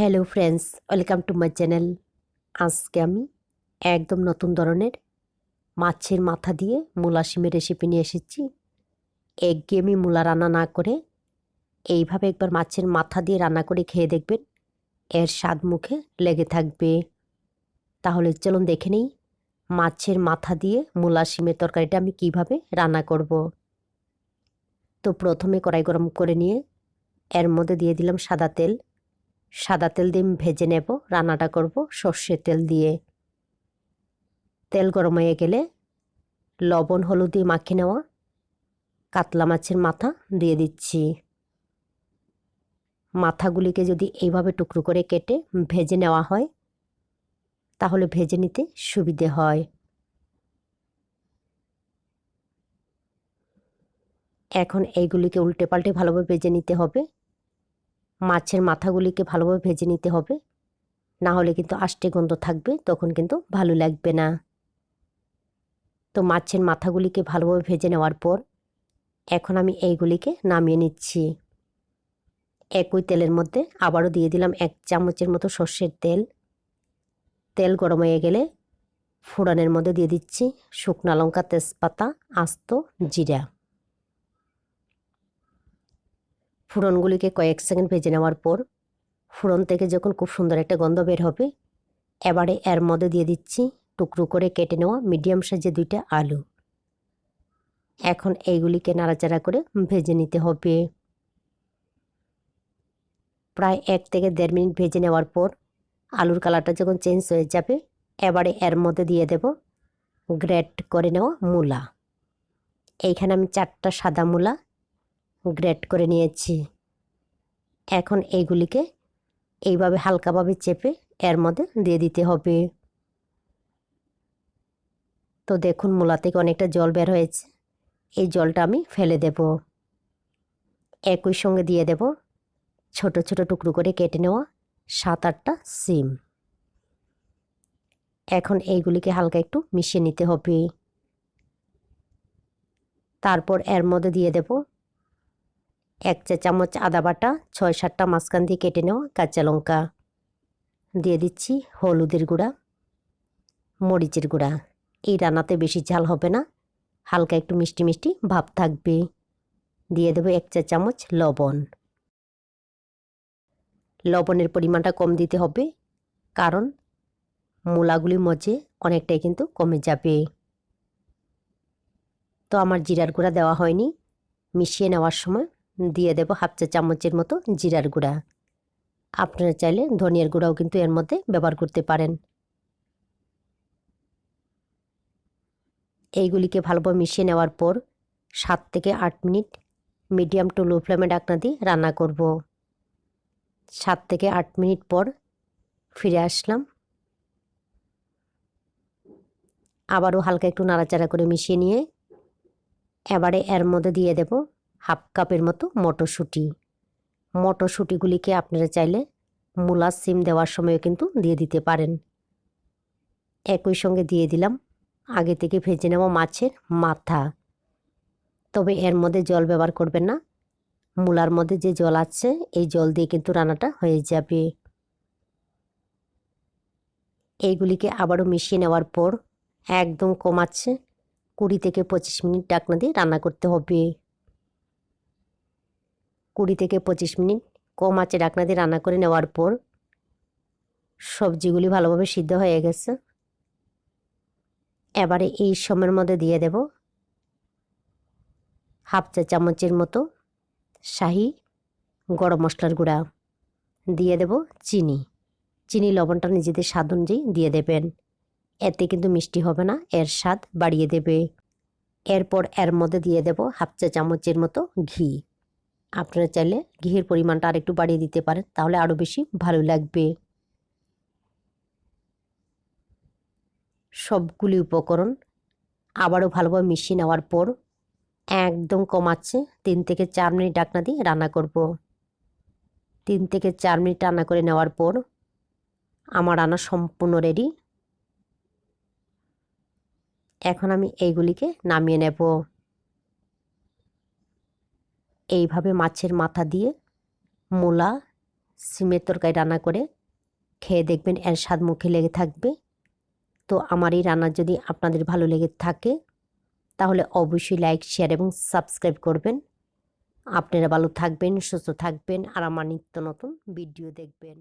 Hello friends welcome to my channel আজকে আমি একদম নতুন ধরনের মাছের মাথা দিয়ে মূলা শিমের রেসিপি নিয়ে এসেছি। একঘেয়েমি মূলা রান্না না করে এইভাবে একবার মাছের মাথা দিয়ে রান্না করে খেয়ে দেখবেন। এর স্বাদ মুখে লেগে থাকবে। তাহলে চলুন দেখে নিই মাছের মাথা দিয়ে মূলা শিমের তরকারিটা আমি কীভাবে রান্না করব। তো প্রথমে কড়াই গরম করে নিয়ে এর মধ্যে দিয়ে দিলাম সাদা তেল। সাদা তেল দিয়ে ভেজে নেব, রান্নাটা করব, সর্ষের তেল দিয়ে। তেল গরম হয়ে গেলে লবণ, হলুদ দিয়ে মাখিয়ে নেওয়া কাতলা মাছের মাথা দিয়ে দিচ্ছি। মাথাগুলিকে যদি এইভাবে টুকরো করে কেটে ভেজে নেওয়া হয়, তাহলে ভেজে নিতে সুবিধে হয়। এখন এইগুলিকে উল্টে পাল্টে ভালোভাবে ভেজে নিতে হবে। মাছের মাথাগুলিকে ভালোভাবে ভেজে নিতে হবে। না হলে কিন্তু আষ্টে গন্ধ থাকবে, তখন কিন্তু ভালো লাগবে না। তো মাছের মাথাগুলিকে ভালোভাবে ভেজে নেওয়ার পর এখন আমি এইগুলিকে নামিয়ে নিচ্ছি। একই তেলের মধ্যে আবারও দিয়ে দিলাম এক চামচের মতো সর্ষের তেল। তেল গরম হয়ে গেলে ফোড়নের মধ্যে দিয়ে দিচ্ছি শুকনা লঙ্কা, তেজপাতা, আস্ত, জিরা। ফোড়নগুলিকে কয়েক সেকেন্ড ভেজে নেওয়ার পর ফোড়ন থেকে যখন খুব সুন্দর একটা গন্ধ বের হবে, এবারে এর মধ্যে দিয়ে দিচ্ছি টুকরো করে কেটে নেওয়া মিডিয়াম সাইজে দুইটা আলু। এখন এইগুলিকে নাড়াচাড়া করে ভেজে নিতে হবে। প্রায় এক থেকে দেড় মিনিট ভেজে নেওয়ার পর আলুর কালারটা যখন চেঞ্জ হয়ে যাবে, এবারে এর মধ্যে দিয়ে দেব গ্রেট করে নেওয়া মূলা। এইখানে আমি চারটা সাদা মূলা গ্রেট করে নিয়েছি। এখন এইগুলিকে এইভাবে হালকাভাবে চেপে এর মধ্যে দিয়ে দিতে হবে। তো দেখুন মূলা থেকে অনেকটা জল বের হয়েছে। এই জলটা আমি ফেলে দেব। একই সঙ্গে দিয়ে দেব ছোট ছোট টুকরো করে কেটে নেওয়া সাত, আটটা সিম। এখন এইগুলিকে হালকা একটু মিশিয়ে নিতে হবে। তারপর এর মধ্যে দিয়ে দেব এক চা চামচ আদা বাটা, ছয় সাতটা মাঝখান দিয়ে কেটে নেওয়া কাঁচা লঙ্কা। দিয়ে দিচ্ছি হলুদের গুঁড়া, মরিচের গুঁড়া। এই রান্নাতে বেশি ঝাল হবে না, হালকা একটু মিষ্টি মিষ্টি ভাব থাকবে। দিয়ে দেবো এক চা চামচ লবণ। লবণের পরিমাণটা কম দিতে হবে, কারণ মূলাগুলির মধ্যে অনেকটাই কিন্তু কমে যাবে। তো আমার জিরার গুঁড়া দেওয়া হয়নি, মিশিয়ে নেওয়ার সময় দিয়ে দেব হাফ চা চামচের মতো জিরার গুঁড়া। আপনারা চাইলে ধনিয়ার গুঁড়াও কিন্তু এর মধ্যে ব্যবহার করতে পারেন। এইগুলিকে ভালোভাবে মিশিয়ে নেওয়ার পর সাত থেকে আট মিনিট মিডিয়াম টু লো ফ্লেমে ডাকনা দিয়ে রান্না করব। সাত থেকে আট মিনিট পর ফিরে আসলাম। আবারও হালকা একটু নাড়াচাড়া করে মিশিয়ে নিয়ে এবারে এর মধ্যে দিয়ে দেব হাফ কাপের মতো মটরশুঁটি। মটরশুঁটিগুলিকে আপনারা চাইলে মূলা সিম দেওয়ার সময়ও কিন্তু দিয়ে দিতে পারেন। একই সঙ্গে দিয়ে দিলাম, আগে থেকে ভেজে নেওয়া মাছের মাথা। তবে এর মধ্যে জল ব্যবহার করবেন না। মূলার মধ্যে যে জল আছে, এই জল দিয়ে কিন্তু রান্নাটা হয়ে যাবে। এইগুলিকে আবারও মিশিয়ে নেওয়ার পর একদম কমাচ্ছে কুড়ি থেকে পঁচিশ মিনিট ডাকনা দিয়ে রান্না করতে হবে। কুড়ি থেকে পঁচিশ মিনিট কম আঁচে ডাকনা দিয়ে রান্না করে নেওয়ার পর সবজিগুলি ভালোভাবে সিদ্ধ হয়ে গেছে। এবারে এই সময়ের মধ্যে দিয়ে দেব হাফ চা চামচের মতো শাহি গরম মশলার গুঁড়া। দিয়ে দেব চিনি। চিনি লবণটা নিজেদের স্বাদ অনুযায়ী দিয়ে দেবেন। এতে কিন্তু মিষ্টি হবে না, এর স্বাদ বাড়িয়ে দেবে। এরপর এর মধ্যে দিয়ে দেব হাফ চা চামচের মতো ঘি। আপনারা চাইলে ঘির পরিমাণটা আর একটু বাড়িয়ে দিতে পারেন, তাহলে আরও বেশি ভালো লাগবে। সবগুলি উপকরণ আবারও ভালোভাবে মিশিয়ে নেওয়ার পর একদম কমাচ্ছে তিন থেকে চার মিনিট ডাকনা দিয়ে রান্না করব। তিন থেকে চার মিনিট রান্না করে নেওয়ার পর আমার রান্না সম্পূর্ণ রেডি এখন আমি এইগুলিকে নামিয়ে নেব। এইভাবে মাছের মাথা দিয়ে মূলা, সিমের তরকারি রান্না করে খেয়ে দেখবেন এর স্বাদ মুখে লেগে থাকবে। তো আমার এই রান্না যদি আপনাদের ভালো লেগে থাকে, তাহলে অবশ্যই লাইক, শেয়ার এবং সাবস্ক্রাইব করবেন। আপনারা ভালো থাকবেন, সুস্থ থাকবেন, আর আমার নিত্য নতুন ভিডিও দেখবেন।